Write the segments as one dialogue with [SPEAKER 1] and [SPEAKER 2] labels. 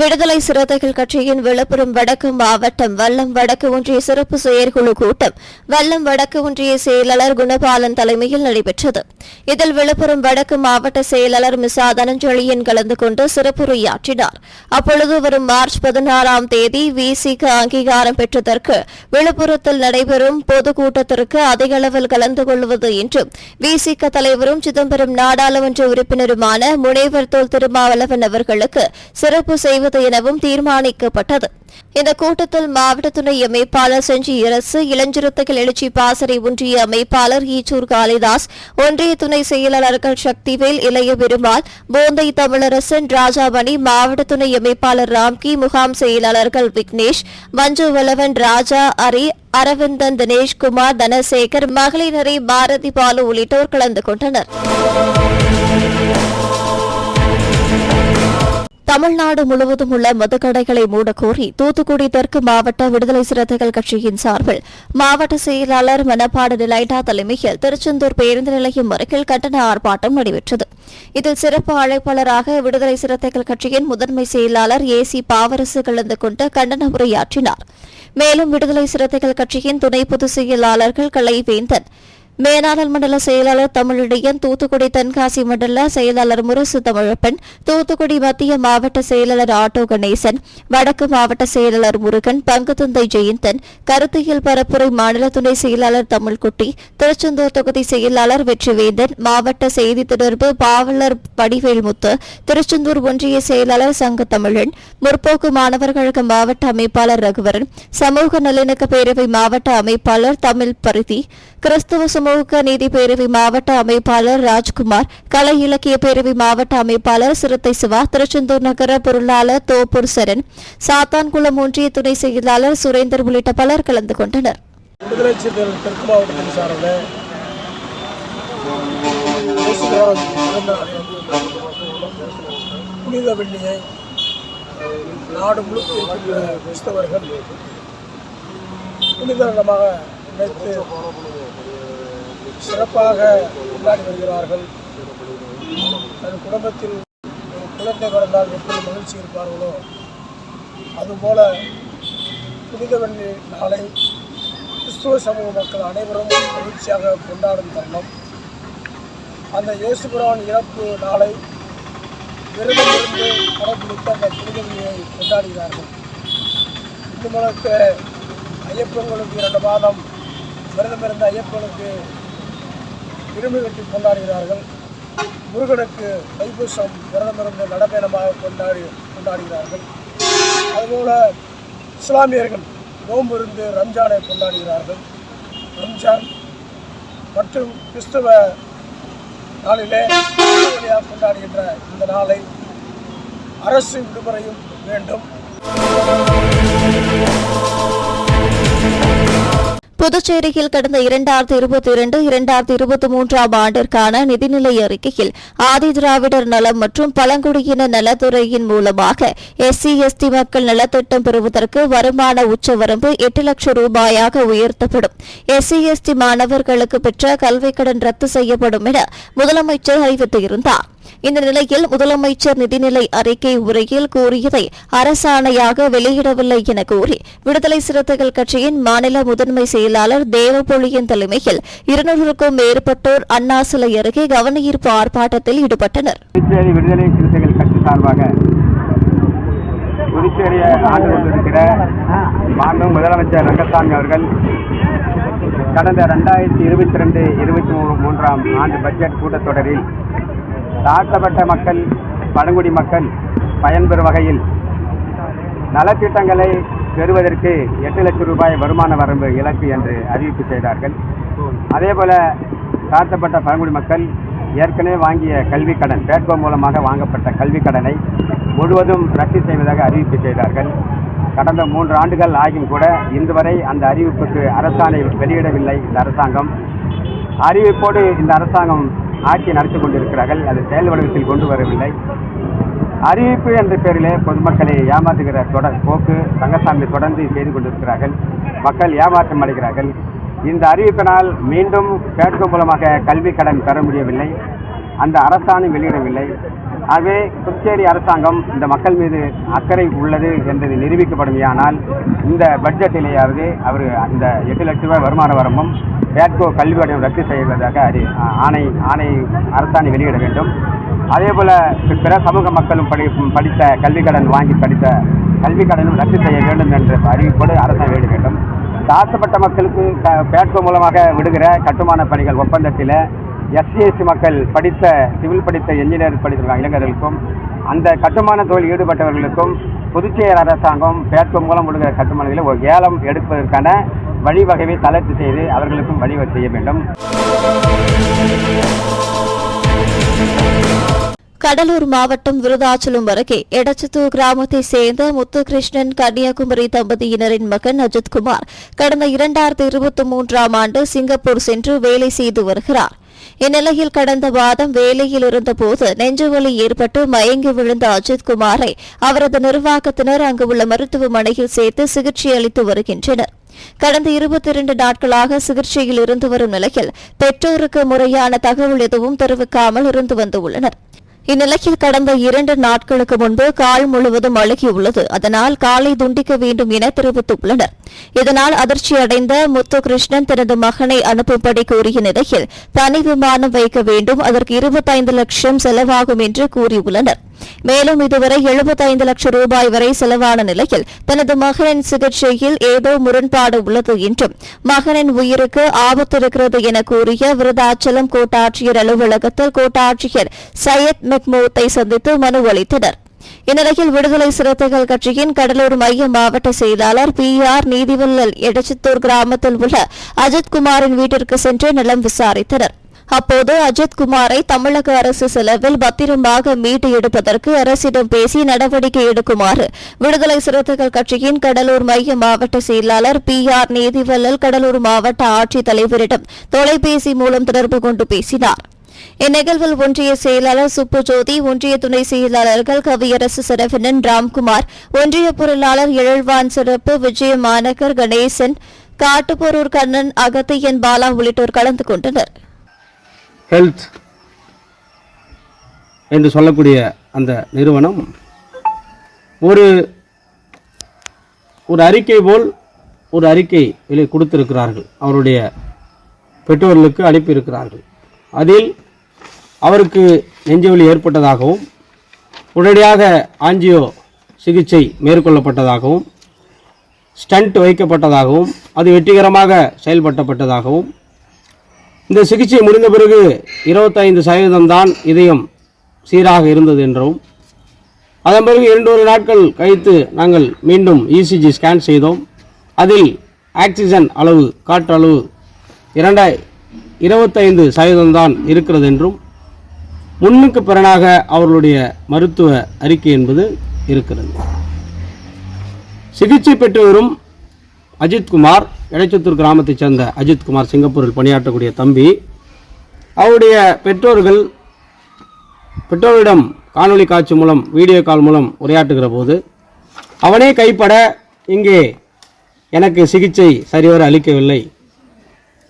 [SPEAKER 1] விடுதலை சிறுத்தைகள் கட்சியின் விழுப்புரம் வடக்கு மாவட்டம் வல்லம் வடக்கு ஒன்றிய சிறப்பு செயற்குழு கூட்டம் வல்லம் வடக்கு ஒன்றிய செயலாளர் குணபாலன் தலைமையில் நடைபெற்றது. இதில் விழுப்புரம் வடக்கு மாவட்ட செயலாளர் மிசா தனஞ்சலியன் கலந்து கொண்டு சிறப்புரையாற்றினார். அப்பொழுது வரும் மார்ச் பதினாறாம் தேதி விசிக்கு அங்கீகாரம் பெற்றதற்கு விழுப்புரத்தில் நடைபெறும் பொதுக்கூட்டத்திற்கு அதிக அளவில் கலந்து கொள்வது என்றும் விசிக தலைவரும் சிதம்பரம் நாடாளுமன்ற உறுப்பினருமான முனைவர் தோல் திருமாவளவன் அவர்களுக்கு சிறப்பு செய்வது எனவும் தீர்மானிக்கப்பட்டது. இந்த கூட்டத்தில் மாவட்ட துணை அமைப்பாளர் செஞ்சி அரசு இளஞ்சிறுத்தைகள் எழுச்சி பாசறை ஒன்றிய அமைப்பாளர் ஈச்சூர் காளிதாஸ் ஒன்றிய துணை செயலாளர்கள் சக்திவேல் இளைய பெருமாள் போந்தை தமிழரசன் ராஜாமணி மாவட்ட துணை அமைப்பாளர் ராம்கி முகாம் செயலாளர்கள் விக்னேஷ் மஞ்சு வளவன் ராஜா அரி அரவிந்தன் தினேஷ்குமார் தனசேகர் மகளிரை பாரதி பாலு உள்ளிட்டோர் கலந்து கொண்டனர். தமிழ்நாடு முழுவதும் உள்ள மதுக்கடைகளை மூடக்கோரி தூத்துக்குடி தெற்கு மாவட்ட விடுதலை சிறுத்தைகள் கட்சியின் சார்பில் மாவட்ட செயலாளர் மணப்பாடு டிலைடா தலைமையில் திருச்செந்தூர் பேருந்து நிலையம் அருகில் கண்டன ஆர்ப்பாட்டம் நடைபெற்றது. இதில் சிறப்பு அழைப்பாளராக விடுதலை சிறுத்தைகள் கட்சியின் முதன்மை செயலாளர் ஏ சி பாவரசு கலந்து கொண்டு கண்டன உரையாற்றினார். மேலும் விடுதலை சிறுத்தைகள் கட்சியின் துணை பொதுச் செயலாளர்கள் கலைவேந்தன் மேனாளர் மண்டல செயலாளர் தமிழிடையன் தூத்துக்குடி தென்காசி மண்டல செயலாளர் முரசு தமிழப்பன் தூத்துக்குடி மத்திய மாவட்ட செயலாளர் ஆட்டோ கணேசன் வடக்கு மாவட்ட செயலாளர் முருகன் பங்குதந்தை ஜெயந்தன் கருத்தியல் பரப்புரை மாநில துணை செயலாளர் தமிழ்குட்டி திருச்செந்தூர் தொகுதி செயலாளர் வெற்றிவேந்தன் மாவட்ட செய்தி தொடர்பு பாவலர் படிவேல்முத்து திருச்செந்தூர் ஒன்றிய செயலாளர் சங்க தமிழன் முற்போக்கு மாணவர் கழக மாவட்ட அமைப்பாளர் ரகுவரன் சமூக நல்லிணக்க பேரவை மாவட்ட அமைப்பாளர் தமிழ் பரிதி கிறிஸ்துவ சமூக நீதி பேரவை மாவட்ட அமைப்பாளர் ராஜ்குமார் கலை இலக்கிய பேரவை மாவட்ட அமைப்பாளர் சிறுத்தை சிவா திருச்செந்தூர் நகர பொருளாளர் தோப்பூர் சரண் சாத்தான்குளம் ஒன்றிய துணை செயலாளர் சுரேந்தர் உள்ளிட்ட பலர் கலந்து கொண்டனர்.
[SPEAKER 2] புனித வெள்ளியை நாடு முழுக்க இருக்கின்ற கிறிஸ்தவர்கள் புனித தினமாக நினைத்து சிறப்பாக கொண்டாடி வருகிறார்கள். தன் குடும்பத்தில் ஒரு குழந்தை பிறந்தால் எப்படி மகிழ்ச்சி இருப்பார்களோ அதுபோல புனித வெள்ளி நாளை கிறிஸ்துவ சமூக மக்கள் அனைவரும் மகிழ்ச்சியாக கொண்டாடும் தருணம். அந்த இயேசுபுரான் இறப்பு நாளை விரதமிருந்து கடைபிடித்து அந்த புனிதவியை கொண்டாடுகிறார்கள். இந்து முழுக்க ஐயப்பன்களுக்கு இரண்டு மாதம் விரதமிருந்த ஐயப்பனுக்கு இரும்பு கட்டி கொண்டாடுகிறார்கள். முருகனுக்கு தைப்பூசம் விரதமிருந்து நடப்பயணமாக கொண்டாடி கொண்டாடுகிறார்கள். அதுபோல இஸ்லாமியர்கள் நோன்பு இருந்து ரம்ஜானை கொண்டாடுகிறார்கள். ரம்ஜான் மற்றும் கிறிஸ்துவ நாளிலே வழியாக கொண்டாடுகின்ற இந்த நாளை அரசு விடுமுறையும் வேண்டும்.
[SPEAKER 1] புதுச்சேரியில் கடந்த இரண்டாயிரத்தி இருபத்தி இரண்டு இரண்டாயிரத்தி இருபத்தி மூன்றாம் ஆண்டிற்கான நிதிநிலை அறிக்கையில் ஆதி திராவிடர் நலம் மற்றும் பழங்குடியின நலத்துறையின் மூலமாக எஸ்சி எஸ்டி மக்கள் நலத்திட்டம் பெறுவதற்கு வருமான உச்சவரம்பு எட்டு லட்சம் ரூபாயாக உயர்த்தப்படும். எஸ்சி எஸ்டி மாணவர்களுக்கு பெற்ற கல்விக் கடன் ரத்து செய்யப்படும் என முதலமைச்சர் அறிவித்திருந்தார். இந்த நிலையில் முதலமைச்சர் நிதிநிலை அறிக்கை உரையில் கூறியதை அரசாணையாக வெளியிடவில்லை என கூறி விடுதலை சிறுத்தைகள் கட்சியின் மாநில முதன்மை செயலாளர் தேவபொழியின் தலைமையில் இருநூறுக்கும் மேற்பட்டோர் அண்ணா சிலை அருகே கவனஈர்ப்பு ஆர்ப்பாட்டத்தில் ஈடுபட்டனர்.
[SPEAKER 3] விடுதலை சிறுத்தைகள் கட்சி சார்பாக புதுச்சேரியை ஆண்டு கொண்டிருக்கிற மாண்பு முதலமைச்சர் ரங்கசாமி அவர்கள் கடந்த ரெண்டாயிரத்தி இருபத்தி ரெண்டு இருபத்தி மூணு மூன்றாம் ஆண்டு பட்ஜெட் கூட்டத்தொடரில் தாழ்த்தப்பட்ட மக்கள் பழங்குடி மக்கள் பயன்பெறும் வகையில் நலத்திட்டங்களை பெறுவதற்கு எட்டு லட்சம் ரூபாய் வருமான வரம்பு இலக்கு என்று அறிவிப்பு செய்தார்கள். அதேபோல தாழ்த்தப்பட்ட பழங்குடி மக்கள் ஏற்கனவே வாங்கிய கல்விக் கடன் பேட்கோ மூலமாக வாங்கப்பட்ட கல்விக் கடனை முழுவதும் ரத்து செய்வதாக அறிவிப்பு செய்தார்கள். கடந்த மூன்று ஆண்டுகள் ஆகியும் கூட இன்று வரை அந்த அறிவிப்புக்கு அரசாணை வெளியிடவில்லை இந்த அரசாங்கம். அறிவிப்போடு இந்த அரசாங்கம் ஆட்சி நடத்தி கொண்டிருக்கிறார்கள். அது செயல் வடிவத்தில் கொண்டு வரவில்லை. அறிவிப்பு என்ற பெயரிலே பொதுமக்களை ஏமாற்றுகிற தொடர் போக்கு ரங்கசாமி தொடர்ந்து செய்து கொண்டிருக்கிறார்கள். மக்கள் ஏமாற்றம் அடைகிறார்கள். இந்த அறிவிப்பினால் மீண்டும் கேட்கும் மூலமாக கல்வி கடன் பெற முடியவில்லை. அந்த அரசாணை வெளியிடவில்லை. ஆகவே புதுச்சேரி அரசாங்கம் இந்த மக்கள் மீது அக்கறை உள்ளது என்பது நிரூபிக்கப்படுமையானால் இந்த பட்ஜெட்டிலேயாவது அவர் அந்த எட்டு லட்ச ரூபாய் வருமான வரம்பும் பேட்கோ கல்வி வடிவம் ரத்து செய்வதாக அறி ஆணை ஆணை அரசாணை வெளியிட வேண்டும். அதே போல பிற சமூக மக்களும் படி படித்த கல்வி கடன் வாங்கி படித்த கல்வி கடனும் ரத்து செய்ய வேண்டும் என்ற அறிவிப்போடு அரசாங்கம் வெளியிட வேண்டும். தாழ்த்தப்பட்ட மக்களுக்கு பேட்கோ மூலமாக விடுகிற கட்டுமான பணிகள் ஒப்பந்தத்தில் எஸ்சிஎஸ்சி மக்கள் படித்த சிவில் படித்த என்ஜினியர் படித்த இளைஞர்களுக்கும் அந்த கட்டுமான தொழில் ஈடுபட்டவர்களுக்கும் புதுச்சேரி அரசாங்கம் பேட்கோ மூலம் கொடுக்கிற கட்டுமானங்களை ஒரு ஏலம் எடுப்பதற்கான வழிவகையை தளர்ச்சி செய்து அவர்களுக்கும் வழிவகை செய்ய வேண்டும்.
[SPEAKER 1] கடலூர் மாவட்டம் விருதாச்சலம் அருகே எடச்சத்தூர் கிராமத்தை சேர்ந்த முத்துகிருஷ்ணன் கன்னியாகுமரி தம்பதியினரின் மகன் அஜித்குமார் கடந்த இரண்டாயிரத்தி இருபத்தி மூன்றாம் ஆண்டு சிங்கப்பூர் சென்று வேலை செய்து வருகிறார். இந்நிலையில் கடந்த மாதம் வேலையில் இருந்தபோது நெஞ்சுவலி ஏற்பட்டு மயங்கி விழுந்த அஜித்குமாரை அவரது நிர்வாகத்தினர் அங்கு உள்ள மருத்துவமனையில் சேர்த்து சிகிச்சை அளித்து வருகின்றனர். கடந்த இருபத்தி இரண்டு நாட்களாக சிகிச்சையில் இருந்து வரும் நிலையில் பெற்றோருக்கு முறையான தகவல் எதுவும் தெரிவிக்காமல் இருந்து வந்துள்ளனர். இந்நிலையில் கடந்த இரண்டு நாட்களுக்கு முன்பு கால் முழுவதும் அழுகியுள்ளது. அதனால் காலை துண்டிக்க வேண்டும் என தெரிவித்துள்ளனர். இதனால் அதிர்ச்சியடைந்த முத்துகிருஷ்ணன் தனது மகனை அனுப்பும்படி கூறிய நிலையில் தனி விமானம் வைக்க வேண்டும். அதற்கு இருபத்தைந்து லட்சம் செலவாகும் என்று கூறியுள்ளனர். மேலும் இதுவரை 75 லட்சம் ரூபாய் வரை செலவான நிலையில் தனது மகனின் சிகிச்சையில் ஏதோ முரண்பாடு உள்ளது என்றும் மகனின் உயிருக்கு ஆபத்து இருக்கிறது என கூறிய விருதாச்சலம் கோட்டாட்சியர் அலுவலகத்தில் கோட்டாட்சியர் சையத் மெக்மூத்தை சந்தித்து மனு அளித்தனர் இந்நிலையில் விடுதலை சிறுத்தைகள் கட்சியின் கடலூர் மைய மாவட்ட செயலாளர் பி ஆர் நீதிவல்லல் எடச்சித்தூர் கிராமத்தில் உள்ள அஜித்குமாரின் வீட்டிற்கு சென்று நிலம் விசாரித்தனர். அப்போது அஜித்குமாரை தமிழக அரசு செலவில் பத்திரமாக மீட்டு எடுப்பதற்கு அரசிடம் பேசி நடவடிக்கை எடுக்குமாறு விடுதலை சிறுத்தைகள் கட்சியின் கடலூர் மைய மாவட்ட செயலாளர் பி ஆர் நீதிவல்லல் கடலூர் மாவட்ட ஆட்சித் தலைவரிடம் தொலைபேசி மூலம் தொடர்பு கொண்டு பேசினார். இந்நிகழ்வில் ஒன்றிய செயலாளர் சுப்புஜோதி ஒன்றிய துணை செயலாளர்கள் கவியரசு சரவணன் ராம்குமார் ஒன்றிய பொருளாளர் எழில்வான் சிறப்பு விஜய மாநகர் கணேசன் காட்டுப்போரூர் கண்ணன் அகத்தியன் பாலா உள்ளிட்டோர் கலந்து கொண்டனர்.
[SPEAKER 4] ஹெல்த் என்று சொல்லக்கூடிய அந்த நிறுவனம் ஒரு ஒரு அறிக்கை போல் ஒரு அறிக்கை வெளியே கொடுத்திருக்கிறார்கள். அவருடைய பெற்றோர்களுக்கு அனுப்பியிருக்கிறார்கள். அதில் அவருக்கு நெஞ்சுவலி ஏற்பட்டதாகவும் உடனடியாக ஆஞ்சியோ சிகிச்சை மேற்கொள்ளப்பட்டதாகவும் ஸ்டண்ட் வைக்கப்பட்டதாகவும் அது வெற்றிகரமாக செயல்பட்டப்பட்டதாகவும் இந்த சிகிச்சை முடிந்த பிறகு இருபத்தைந்து சதவீதம்தான் இதயம் சீராக இருந்தது என்றும் அதன் பிறகு இரண்டொரு நாட்கள் கழித்து நாங்கள் மீண்டும் இசிஜி ஸ்கேன் செய்தோம். அதில் ஆக்சிஜன் அளவு காற்று அளவு இரண்டாய் இருபத்தைந்து சதவீதம்தான் இருக்கிறது என்றும் முன்னுக்கு பிறனாக அவர்களுடைய மருத்துவ அறிக்கை என்பது இருக்கிறது. சிகிச்சை பெற்று வரும் அஜித்குமார் எடைச்சத்தூர் கிராமத்தைச் சேர்ந்த அஜித்குமார் சிங்கப்பூரில் பணியாற்றக்கூடிய தம்பி அவருடைய பெற்றோர்கள் பெற்றோரிடம் காணொளி காட்சி மூலம் வீடியோ கால் மூலம் உரையாற்றுகிற போது அவனே கைப்பட இங்கே எனக்கு சிகிச்சை சரிவர அளிக்கவில்லை.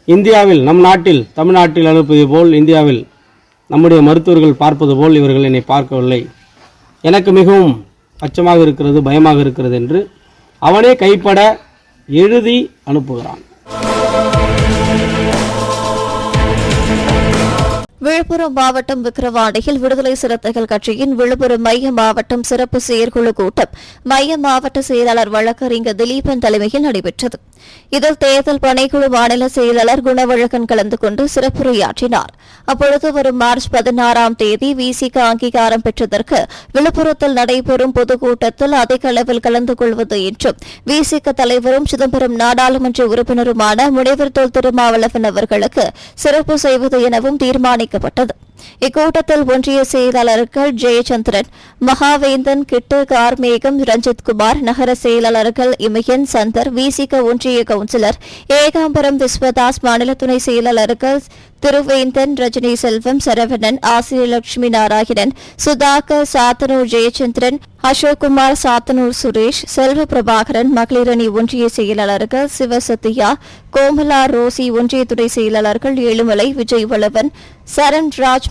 [SPEAKER 4] இந்தியாவில் நம் நாட்டில் தமிழ்நாட்டில் அனுப்பியது போல் இந்தியாவில் நம்முடைய மருத்துவர்கள் பார்ப்பது போல் இவர்கள் என்னை பார்க்கவில்லை. எனக்கு மிகவும் அச்சமாக இருக்கிறது பயமாக இருக்கிறது என்று அவனே கைப்பட எழுதி அனுப்புகிறான்.
[SPEAKER 1] விழுப்புரம் மாவட்டம் விக்கிரவாண்டியில் விடுதலை சிறுத்தைகள் கட்சியின் விழுப்புரம் மைய மாவட்டம் சிறப்பு செயற்குழு கூட்டம் மைய மாவட்ட செயலாளர் வழக்கறிஞர் திலீபன் தலைமையில் நடைபெற்றது. இதில் தேர்தல் பணிக்குழு மாநில செயலாளர் குணவழகன் கலந்து கொண்டு சிறப்புரையாற்றினார். அப்பொழுது வரும் மார்ச் பதினாறாம் தேதி விசிக அங்கீகாரம் பெற்றதற்கு விழுப்புரத்தில் நடைபெறும் பொதுக்கூட்டத்தில் அதிக அளவில் கலந்து கொள்வது என்றும் விசிக தலைவரும் சிதம்பரம் நாடாளுமன்ற உறுப்பினருமான முனைவர் தொல் திருமாவளவன் அவர்களுக்கு சிறப்பு செய்வது எனவும் தீர்மானிக்க தீர்மானிக்கப்பட்டது இக்கூட்டத்தில் ஒன்றிய செயலாளர்கள் ஜெயச்சந்திரன் மகாவேந்தன் கிட்டு கார்மேகம் ரஞ்சித்குமார் நகர செயலாளர்கள் இமயன் சந்தர் விசிக ஒன்றிய கவுன்சிலர் ஏகாம்பரம் விஸ்வதாஸ் மாநில துணை செயலாளர்கள் திருவேந்தன் ரஜினி செல்வம் சரவணன் ஆசிரியலட்சுமி நாராயணன் சுதாகர் சாத்தனூர் ஜெயச்சந்திரன் அசோக்குமார் சாத்தனூர் சுரேஷ் செல்வ பிரபாகரன் மகளிரணி ஒன்றிய செயலாளர்கள் சிவசத்யா கோமலா ரோசி ஒன்றிய துறை செயலாளர்கள் ஏழுமலை விஜய் வளவன் சரண் ராஜ்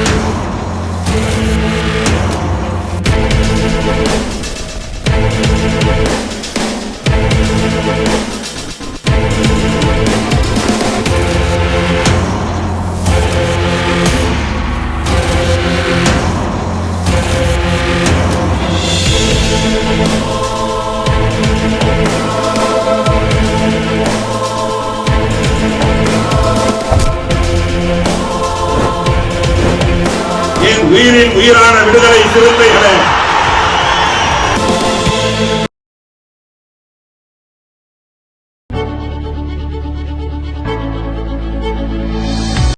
[SPEAKER 5] சீரான விடுதலை சிறுத்தைகளை